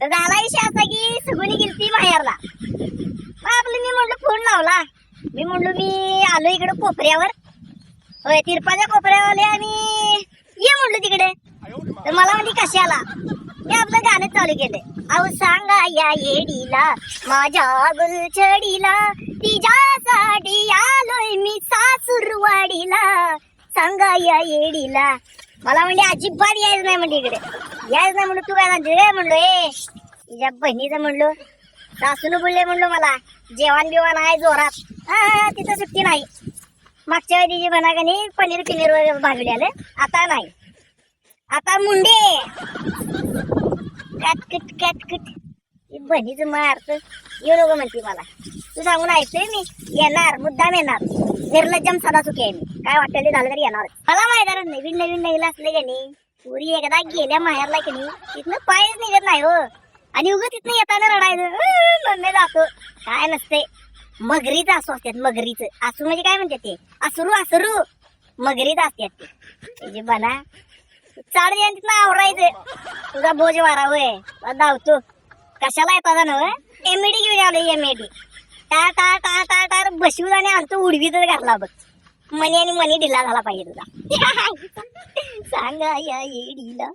तर झाला विषय असा की सगुनी गेलती बाहेरला. आपलं मी म्हणलं फोन लावला. मी म्हणलो मी आलो इकडे कोपऱ्यावर. होय तिरपाच्या कोपऱ्यावर आणि ये म्हणलो तिकडे. तर मला म्हणजे कशाला मी आपलं गाणं चालू केलं अहो सांगा या येडीला माझ्या गुलछडीला तिच्यासाठी आलोय मी सासूरवाडीला. सांगा या येडीला मला म्हणजे अजिबात यायचं नाही म्हणजे इकडे. यायचं नाही म्हणलं तू काय म्हणते रे म्हणलो ए तुझ्या बहिणीचं म्हणलो. सासून बोलले म्हणलो मला जेवण बिवण आहे जोरात. हा तिथं सुट्टी नाही. मागच्या वेळी तिची म्हणा का नाही पनीर पिनीर वगैरे भाजले आले. आता नाही. आता मुंडे कटकट कॅटकिट बहिणीचं मारत. येऊ नको म्हणते मला. तू सांगून ऐकतोय मी. येणार मुद्दाम येणार. निर्लज्जम सदा चुकी आहे मी. काय वाटेल ते झालं तरी येणार मला माहिती आहे नवीन नवीन नवीन असले की नाही पुरी एकदा गेल्या माहेरला की नाही तिथनं पायच निघत नाही हो. आणि उगं तिथनं येताना रडायचं "अं, मम्मी जातो. काय नसते मगरीच असू असतात मगरीच. असू म्हणजे काय म्हणतात ते? असरू असरू. मगरीच असतात ते. त्याची बना चाड द्या तिथनं आवरायचं. तुझा बोज वारा होय. धावतो. कशाला येतात ना एमएडी घेऊन आलो एमएडी टा टा टा टा टाळ आणि आणतो उडवीतच घातला बघ. मनी आणि मनी ढिला झाला पाहिजे तुझा सांगा या येडीला